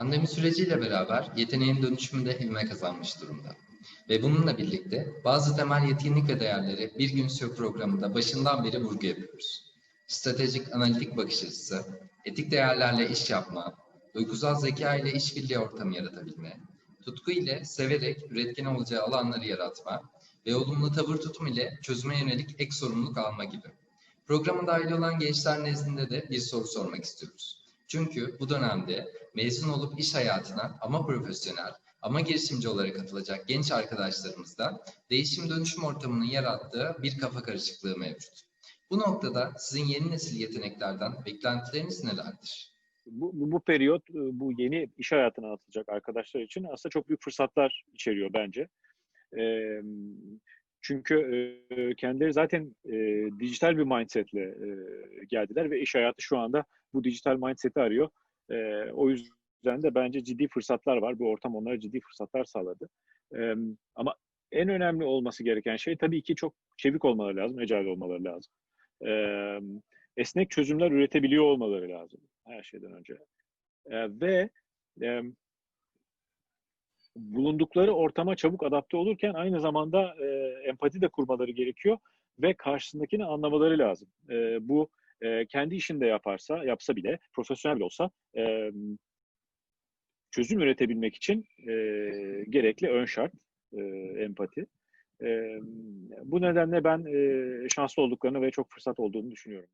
Pandemi süreciyle beraber yeteneğin dönüşümü de ivme kazanmış durumda. Ve bununla birlikte bazı temel yetkinlik ve değerleri Bir Gün Sür programında başından beri vurgu yapıyoruz. Stratejik analitik bakış açısı, etik değerlerle iş yapma, duygusal zeka ile işbirliği ortamı yaratabilme, tutku ile severek üretken olacağı alanları yaratma ve olumlu tavır tutum ile çözüme yönelik ek sorumluluk alma gibi. Programa dahil olan gençler nezdinde de bir soru sormak istiyoruz. Çünkü bu dönemde mezun olup iş hayatına ama profesyonel ama girişimci olarak katılacak genç arkadaşlarımızda değişim dönüşüm ortamının yarattığı bir kafa karışıklığı mevcut. Bu noktada sizin yeni nesil yeteneklerden beklentileriniz nelerdir? Bu, bu, bu periyot, e, bu yeni iş hayatına atılacak arkadaşlar için aslında çok büyük fırsatlar içeriyor bence. E, çünkü e, kendileri zaten e, dijital bir mindsetle e, geldiler ve iş hayatı şu anda bu dijital mindset'i arıyor. E, o yüzden de bence ciddi fırsatlar var. Bu ortam onlara ciddi fırsatlar sağladı. E, ama en önemli olması gereken şey tabii ki çok çevik olmaları lazım, agile olmaları lazım. E, esnek çözümler üretebiliyor olmaları lazım her şeyden önce. E, ve e, bulundukları ortama çabuk adapte olurken aynı zamanda e, empati de kurmaları gerekiyor ve karşısındakini anlamaları lazım. E, bu e, kendi işinde yaparsa, yapsa bile, profesyonel bile olsa e, çözüm üretebilmek için e, gerekli ön şart e, empati. E, bu nedenle ben e, şanslı olduklarını ve çok fırsat olduğunu düşünüyorum.